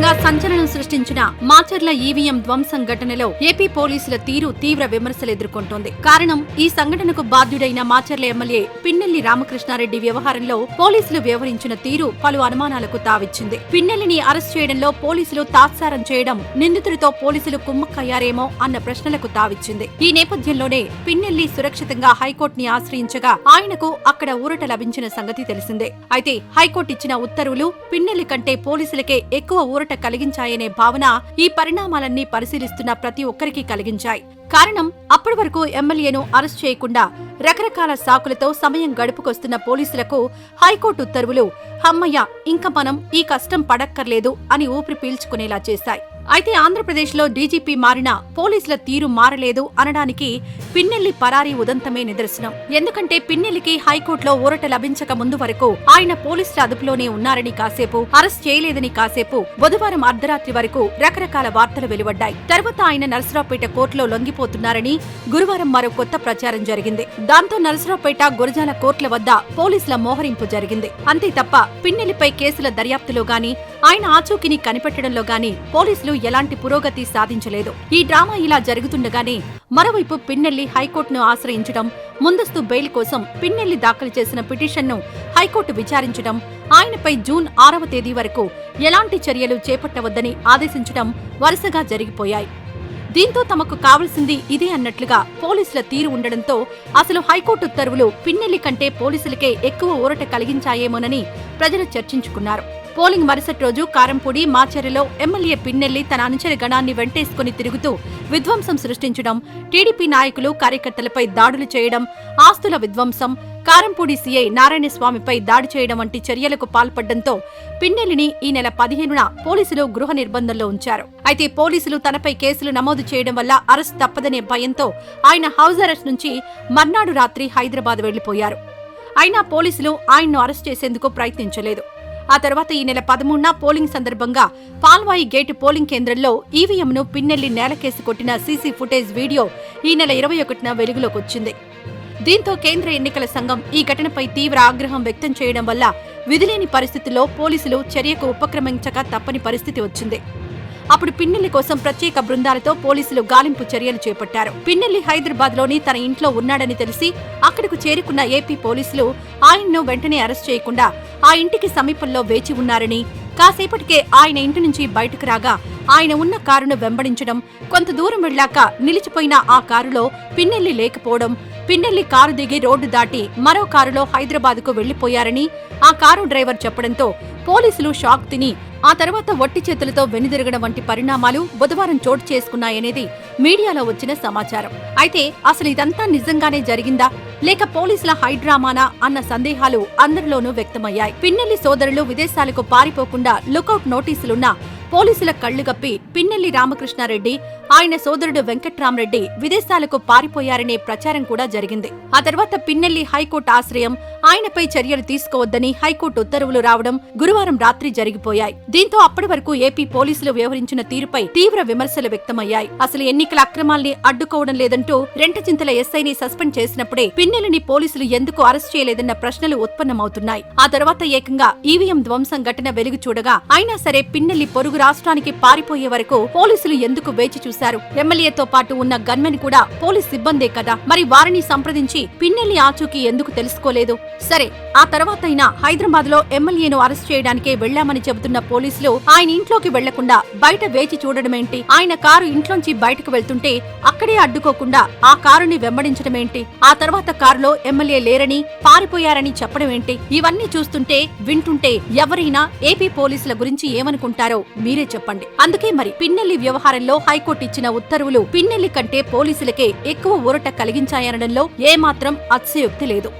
దేశవ్యాప్తంగా సంచలనం సృష్టించిన మాచర్ల ఈవీఎం ధ్వంసం ఘటనలో ఏపీ పోలీసుల తీరు తీవ్ర విమర్శలు ఎదుర్కొంటోంది. కారణం ఈ సంఘటనకు బాధ్యుడైన మాచర్ల ఎమ్మెల్యే పిన్నెల్లి రామకృష్ణారెడ్డి వ్యవహారంలో పోలీసులు వ్యవహరించిన తీరు పలు అనుమానాలకు తావిచ్చింది. పిన్నెల్లిని అరెస్ట్ చేయడంలో పోలీసులు తాత్సారం చేయడం నిందితుడితో పోలీసులు కుమ్మక్కయ్యారేమో అన్న ప్రశ్నలకు తావిచ్చింది. ఈ నేపథ్యంలోనే పిన్నెల్లి సురక్షితంగా హైకోర్టుని ఆశ్రయించగా ఆయనకు అక్కడ ఊరట లభించిన సంగతి తెలిసిందే. అయితే హైకోర్టు ఇచ్చిన ఉత్తర్వులు పిన్నెల్లి కంటే పోలీసులకే ఎక్కువ ఊరట కలిగించాయనే భావన ఈ పరిణామాలన్నీ పరిశీలిస్తున్న ప్రతి ఒక్కరికి కలిగించాయి. కారణం అప్పటి వరకు ఎమ్మెల్యేను అరెస్ట్ చేయకుండా రకరకాల సాకులతో సమయం గడుపుకొస్తున్న పోలీసులకు హైకోర్టు ఉత్తర్వులు హమ్మయ్య ఇంక మనం ఈ కష్టం పడక్కర్లేదు అని ఊపిరి పీల్చుకునేలా చేశాయి. అయితే ఆంధ్రప్రదేశ్లో డీజీపీ మారినా పోలీసుల తీరు మారలేదు అనడానికి పిన్నెల్లి పరారీ ఉదంతమే నిదర్శనం. ఎందుకంటే పిన్నెల్లికి హైకోర్టులో ఊరట లభించక ముందు వరకు ఆయన పోలీసుల అదుపులోనే ఉన్నారని కాసేపు అరెస్ట్ చేయలేదని కాసేపు బుధవారం అర్ధరాత్రి వరకు రకరకాల వార్తలు వెలువడ్డాయి. తర్వాత ఆయన నరసరావుపేట కోర్టులో లొంగిపోతున్నారని గురువారం మరో కొత్త ప్రచారం జరిగింది. దాంతో నరసరావుపేట గురజాల కోర్టుల వద్ద పోలీసుల మోహరింపు జరిగింది. అంతే తప్ప పిన్నెల్లిపై కేసుల దర్యాప్తులో గాని ఆయన ఆచూకీని కనిపెట్టడంలో గాని పోలీసులు ఎలాంటి పురోగతి సాధించలేదు. ఈ డ్రామా ఇలా జరుగుతుండగానే మరోవైపు పిన్నెల్లి హైకోర్టును ఆశ్రయించడం ముందస్తు బెయిల్ కోసం పిన్నెల్లి దాఖలు చేసిన పిటిషన్ను హైకోర్టు విచారించడం ఆయనపై జూన్ ఆరవ తేదీ వరకు ఎలాంటి చర్యలు చేపట్టవద్దని ఆదేశించడం వరుసగా జరిగిపోయాయి. దీంతో తమకు కావలసింది ఇదే అన్నట్లుగా పోలీసుల తీరు ఉండడంతో అసలు హైకోర్టు ఉత్తర్వులు పిన్నెల్లి కంటే పోలీసులకే ఎక్కువ ఊరట కలిగించాయేమోనని ప్రజలు చర్చించుకున్నారు. పోలింగ్ మరుసటి రోజు కారంపూడి మాచర్యలో ఎమ్మెల్యే పిన్నెల్లి తన అనుచర గణాన్ని వెంటేసుకుని తిరుగుతూ విధ్వంసం సృష్టించడం టీడీపీ నాయకులు కార్యకర్తలపై దాడులు చేయడం ఆస్తుల విధ్వంసం కారంపూడి సీఐ నారాయణస్వామిపై దాడి చేయడం వంటి చర్యలకు పాల్పడడంతో పిన్నెల్లిని ఈ నెల పదిహేనున పోలీసులు గృహ నిర్బంధంలో ఉంచారు. అయితే పోలీసులు తనపై కేసులు నమోదు చేయడం వల్ల అరెస్ట్ తప్పదనే భయంతో ఆయన హౌస్ అరెస్ట్ నుంచి మర్నాడు రాత్రి హైదరాబాద్ వెళ్ళిపోయారు అయినా పోలీసులు ఆయన్ను అరెస్ట్ చేసేందుకు ప్రయత్నించలేదు. ఆ తర్వాత ఈ నెల పదమూడున పోలింగ్ సందర్భంగా పాల్వాయి గేటు పోలింగ్ కేంద్రంలో ఈవీఎంను పిన్నెల్లి నేలకేసి కొట్టిన సీసీ ఫుటేజ్ వీడియో ఈ నెల ఇరవై ఒకటిన వెలుగులోకి వచ్చింది. దీంతో కేంద్ర ఎన్నికల సంఘం ఈ ఘటనపై తీవ్ర ఆగ్రహం వ్యక్తం చేయడం వల్ల విధిలేని పరిస్థితుల్లో పోలీసులు చర్యకు ఉపక్రమించక తప్పని పరిస్థితి వచ్చింది. అప్పుడు పిన్నెల్లి కోసం ప్రత్యేక బృందాలతో పోలీసులు గాలింపు చర్యలు చేపట్టారు. పిన్నెల్లి హైదరాబాద్లోని తన ఇంట్లో ఉన్నాడని తెలిసి అక్కడకు చేరుకున్న ఏపీ పోలీసులు ఆయన్ను వెంటనే అరెస్ట్ చేయకుండా ఆ ఇంటికి సమీపంలో వేచి ఉన్నారని కాసేపటికే ఆయన ఇంటి నుంచి బయటకు రాగా ఆయన ఉన్న కారును వెంబడించడం కొంత దూరం వెళ్ళాక నిలిచిపోయిన ఆ కారులో పిన్నెల్లి లేకపోవడం పిన్నెల్లి కారు దిగి రోడ్డు దాటి మరో కారులో హైదరాబాద్కు వెళ్ళిపోయారని ఆ కారు డ్రైవర్ చెప్పడంతో పోలీసులు షాక్ తిని ఆ తర్వాత వట్టి చేతులతో వెనుదిరగడం వంటి పరిణామాలు బుధవారం చోటు చేసుకున్నాయనేది మీడియాలో వచ్చిన సమాచారం. అయితే అసలు ఇదంతా నిజంగానే జరిగిందా? లేక పోలీసుల హైడ్రామానా అన్న సందేహాలు అందరిలోనూ వ్యక్తమయ్యాయి. పిన్నెల్లి సోదరులు విదేశాలకు పారిపోకుండా లుకౌట్ నోటీసులున్నా పోలీసుల కళ్ళు గప్పి పిన్నెల్లి రామకృష్ణారెడ్డి ఆయన సోదరుడు వెంకట్రామరెడ్డి విదేశాలకు పారిపోయారనే ప్రచారం కూడా జరిగింది. ఆ తర్వాత పిన్నెల్లి హైకోర్టు ఆశ్రయం ఆయనపై చర్యలు తీసుకోవద్దని హైకోర్టు ఉత్తర్వులు రావడం గురువారం రాత్రి జరిగిపోయాయి. దీంతో అప్పటి వరకు ఏపీ పోలీసులు వ్యవహరించిన తీరుపై తీవ్ర విమర్శలు వ్యక్తమయ్యాయి. అసలు ఎన్నికల అక్రమాల్ని అడ్డుకోవడం లేదంటూ రెంటచింతల ఎస్ఐని సస్పెండ్ చేసినప్పుడే పిన్నెల్లిని పోలీసులు ఎందుకు అరెస్ట్ చేయలేదన్న ప్రశ్నలు ఉత్పన్నమవుతున్నాయి. ఆ తర్వాత ఏకంగా ఈవీఎం ధ్వంసం ఘటన వెలుగు చూడగా అయినా సరే పిన్నెల్లి పొరుగు రాష్ట్రానికి పారిపోయే వరకు పోలీసులు ఎందుకు వేచి చూశారు? ఎమ్మెల్యేతో పాటు ఉన్న గన్మెన్ కూడా పోలీస్ సిబ్బందే కదా. మరి వారిని సంప్రదించి పిన్నెల్లి ఆచూకీ ఎందుకు తెలుసుకోలేదు? సరే ఆ తర్వాత హైదరాబాద్లో ఎమ్మెల్యేను అరెస్ట్ చేయడానికే వెళ్ళామని చెబుతున్న పోలీసులు ఆయన ఇంట్లోకి వెళ్ళకుండా బయట వేచి చూడడమేంటి? ఆయన కారు ఇంట్లోంచి బయటకు వెళ్తుంటే అక్కడే అడ్డుకోకుండా ఆ కారుని వెంబడించడమేంటి? ఆ తర్వాత కారులో ఎమ్మెల్యే లేరని పారిపోయారని చెప్పడమేంటి? ఇవన్నీ చూస్తుంటే వింటుంటే ఎవరైనా ఏపీ పోలీసుల గురించి ఏమనుకుంటారో మీరే చెప్పండి. అందుకే మరి పిన్నెల్లి వ్యవహారంలో హైకోర్టు ఇచ్చిన ఉత్తర్వులు పిన్నెల్లి కంటే పోలీసులకే ఎక్కువ ఊరట కలిగించాయనడంలో ఏమాత్రం అతిశయోక్తి లేదు.